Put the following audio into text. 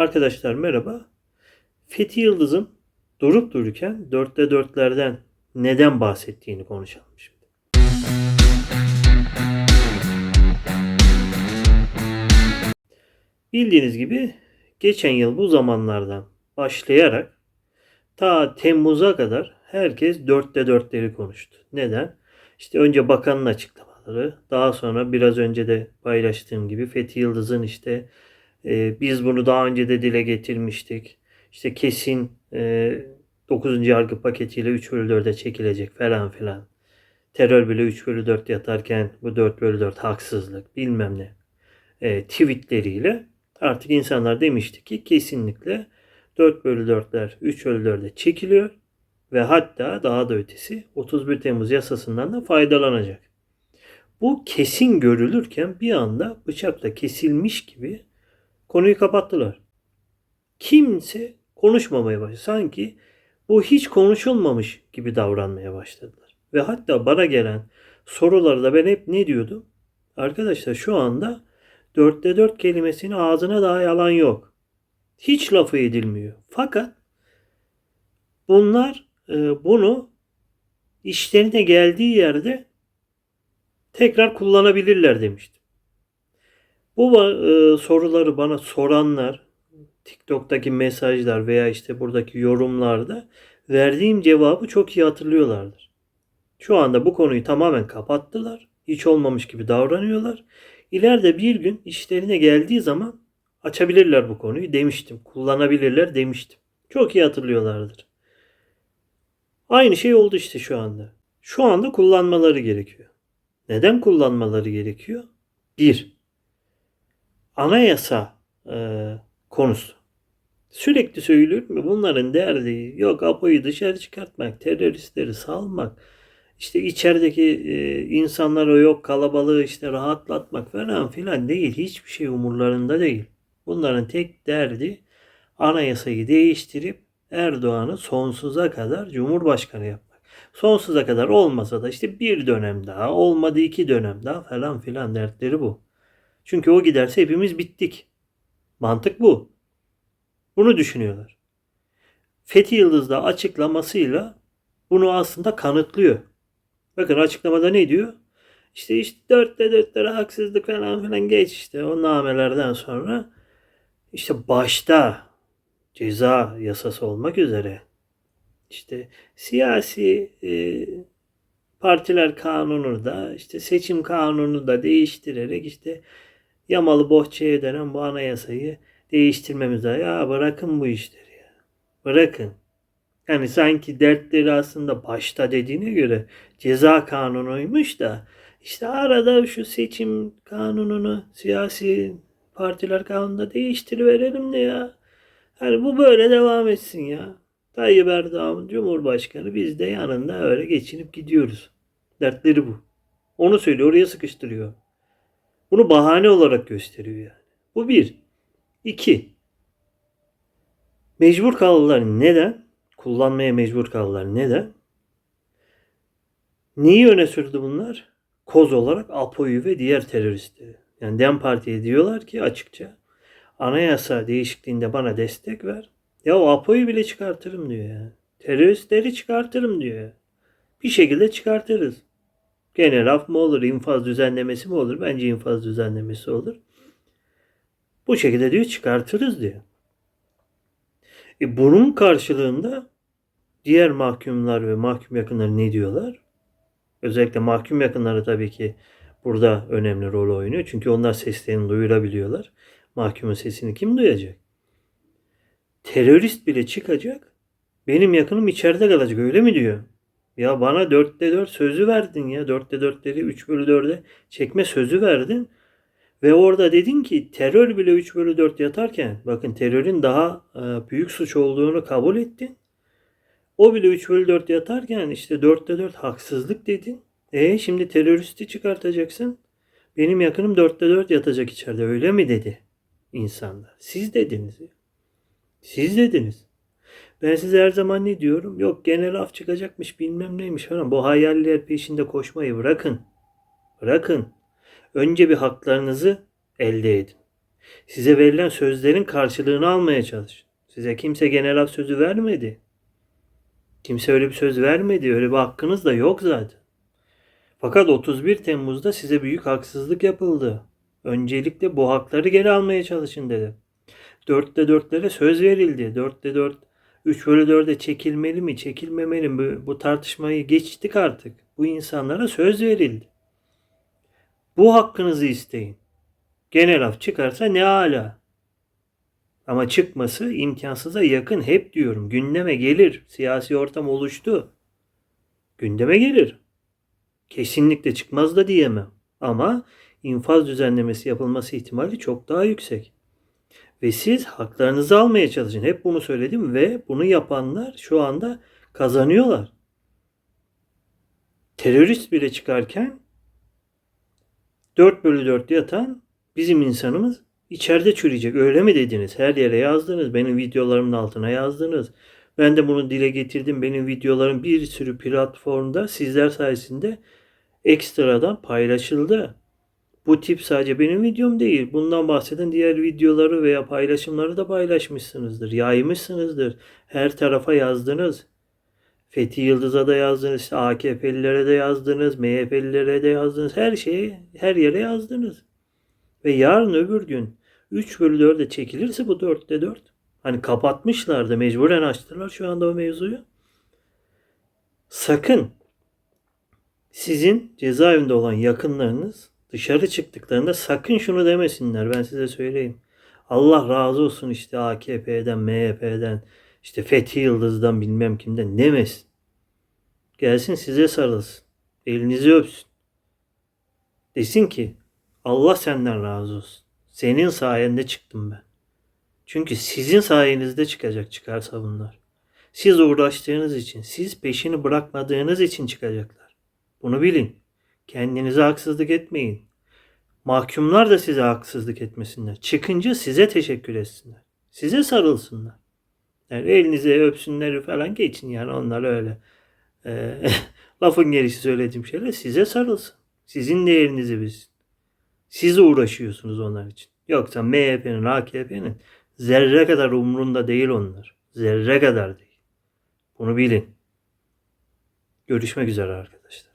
Arkadaşlar merhaba. Fethi Yıldız'ın durup dururken dörtte dörtlerden neden bahsettiğini konuşalım şimdi. Bildiğiniz gibi geçen yıl bu zamanlardan başlayarak ta Temmuz'a kadar herkes dörtte dörtleri konuştu. Neden? İşte önce bakanın açıklamaları, daha sonra biraz önce de paylaştığım gibi Fethi Yıldız'ın işte e, biz bunu daha önce de dile getirmiştik. İşte kesin e, 9. yargı paketiyle 3 bölü 4'e çekilecek falan filan. Terör bile 3 bölü 4 yatarken bu 4 bölü 4 haksızlık bilmem ne e, tweetleriyle artık insanlar demişti ki kesinlikle 4 bölü 4'ler 3 bölü 4'e çekiliyor ve hatta daha da ötesi 31 Temmuz yasasından da faydalanacak. Bu kesin görülürken bir anda bıçakla kesilmiş gibi konuyu kapattılar. Kimse konuşmamaya başladı. Sanki bu hiç konuşulmamış gibi davranmaya başladılar. Ve hatta bana gelen sorularda ben hep ne diyordum? Arkadaşlar şu anda dörtte dört kelimesini ağzına daha yalan yok. Hiç lafı edilmiyor. Fakat bunlar e, bunu işlerine geldiği yerde tekrar kullanabilirler demiştim. Bu e, soruları bana soranlar, TikTok'taki mesajlar veya işte buradaki yorumlarda verdiğim cevabı çok iyi hatırlıyorlardır. Şu anda bu konuyu tamamen kapattılar. Hiç olmamış gibi davranıyorlar. İleride bir gün işlerine geldiği zaman açabilirler bu konuyu demiştim. Kullanabilirler demiştim. Çok iyi hatırlıyorlardır. Aynı şey oldu işte şu anda. Şu anda kullanmaları gerekiyor. Neden kullanmaları gerekiyor? Bir, anayasa e, konusu. Sürekli söylüyorum ya bunların derdi yok Apo'yu dışarı çıkartmak, teröristleri salmak, işte içerideki e, insanları yok kalabalığı işte rahatlatmak falan filan değil. Hiçbir şey umurlarında değil. Bunların tek derdi anayasayı değiştirip Erdoğan'ı sonsuza kadar Cumhurbaşkanı yapmak. Sonsuza kadar olmasa da işte bir dönem daha, olmadı iki dönem daha falan filan dertleri bu. Çünkü o giderse hepimiz bittik. Mantık bu. Bunu düşünüyorlar. Fethi Yıldız da açıklamasıyla bunu aslında kanıtlıyor. Bakın açıklamada ne diyor? İşte işte dörtte dörtlere haksızlık falan filan geç işte o namelerden sonra işte başta ceza yasası olmak üzere işte siyasi e, partiler kanunu da işte seçim kanunu da değiştirerek işte yamalı bohçaya dönen bu anayasayı değiştirmemiz lazım. Ya bırakın bu işleri ya. Bırakın. Yani sanki dertleri aslında başta dediğine göre ceza kanunuymuş da işte arada şu seçim kanununu siyasi partiler kanununda değiştiriverelim de ya. Yani bu böyle devam etsin ya. Tayyip Erdoğan Cumhurbaşkanı biz de yanında öyle geçinip gidiyoruz. Dertleri bu. Onu söylüyor oraya sıkıştırıyor. Bunu bahane olarak gösteriyor yani. Bu bir. İki. Mecbur kaldılar. Neden? Kullanmaya mecbur kaldılar. Neden? Neyi öne sürdü bunlar? Koz olarak Apo'yu ve diğer teröristleri. Yani Dem Parti'ye diyorlar ki açıkça anayasa değişikliğinde bana destek ver. Ya o Apo'yu bile çıkartırım diyor ya. Teröristleri çıkartırım diyor. Bir şekilde çıkartırız. Gene laf mı olur, infaz düzenlemesi mi olur? Bence infaz düzenlemesi olur. Bu şekilde diyor çıkartırız diyor. E bunun karşılığında diğer mahkumlar ve mahkum yakınları ne diyorlar? Özellikle mahkum yakınları tabii ki burada önemli rol oynuyor. Çünkü onlar seslerini duyurabiliyorlar. Mahkumun sesini kim duyacak? Terörist bile çıkacak. Benim yakınım içeride kalacak öyle mi diyor? Ya bana dörtte dört sözü verdin ya. Dörtte dörtleri üç bölü dörde çekme sözü verdin. Ve orada dedin ki terör bile 3 bölü 4 yatarken bakın terörün daha e, büyük suç olduğunu kabul ettin. O bile 3 bölü 4 yatarken işte 4'te 4 haksızlık dedin. E şimdi teröristi çıkartacaksın. Benim yakınım 4'te 4 yatacak içeride öyle mi dedi insanlar. Siz dediniz. Siz dediniz. Ben size her zaman ne diyorum? Yok genel af çıkacakmış bilmem neymiş falan. Bu hayaller peşinde koşmayı bırakın. Bırakın. Önce bir haklarınızı elde edin. Size verilen sözlerin karşılığını almaya çalışın. Size kimse genel af sözü vermedi. Kimse öyle bir söz vermedi. Öyle bir hakkınız da yok zaten. Fakat 31 Temmuz'da size büyük haksızlık yapıldı. Öncelikle bu hakları geri almaya çalışın dedi. 4'te 4'lere söz verildi. 4'te 4 3 bölü 4'e çekilmeli mi çekilmemeli mi bu tartışmayı geçtik artık. Bu insanlara söz verildi. Bu hakkınızı isteyin. Genel af çıkarsa ne ala. Ama çıkması imkansıza yakın hep diyorum. Gündeme gelir. Siyasi ortam oluştu. Gündeme gelir. Kesinlikle çıkmaz da diyemem. Ama infaz düzenlemesi yapılması ihtimali çok daha yüksek. Ve siz haklarınızı almaya çalışın. Hep bunu söyledim ve bunu yapanlar şu anda kazanıyorlar. Terörist bile çıkarken 4 bölü 4 yatan bizim insanımız içeride çürüyecek. Öyle mi dediniz? Her yere yazdınız. Benim videolarımın altına yazdınız. Ben de bunu dile getirdim. Benim videolarım bir sürü platformda sizler sayesinde ekstradan paylaşıldı. Bu tip sadece benim videom değil. Bundan bahseden diğer videoları veya paylaşımları da paylaşmışsınızdır. Yaymışsınızdır. Her tarafa yazdınız. Fethi Yıldız'a da yazdınız. işte AKP'lilere de yazdınız. MHP'lilere de yazdınız. Her şeyi her yere yazdınız. Ve yarın öbür gün 3 bölü 4'e çekilirse bu 4'te 4. Hani kapatmışlardı mecburen açtılar şu anda o mevzuyu. Sakın sizin cezaevinde olan yakınlarınız dışarı çıktıklarında sakın şunu demesinler. Ben size söyleyeyim. Allah razı olsun işte AKP'den, MHP'den, işte Fethi Yıldız'dan bilmem kimden demesin. Gelsin size sarılsın. Elinizi öpsün. Desin ki Allah senden razı olsun. Senin sayende çıktım ben. Çünkü sizin sayenizde çıkacak çıkarsa bunlar. Siz uğraştığınız için, siz peşini bırakmadığınız için çıkacaklar. Bunu bilin. Kendinize haksızlık etmeyin. Mahkumlar da size haksızlık etmesinler. Çıkınca size teşekkür etsinler. Size sarılsınlar. Yani elinize öpsünler falan geçin yani onlar öyle. E, lafın gelişi söylediğim şeyler size sarılsın. Sizin değerinizi bilsin. Siz uğraşıyorsunuz onlar için. Yoksa MHP'nin, AKP'nin zerre kadar umrunda değil onlar. Zerre kadar değil. Bunu bilin. Görüşmek üzere arkadaşlar.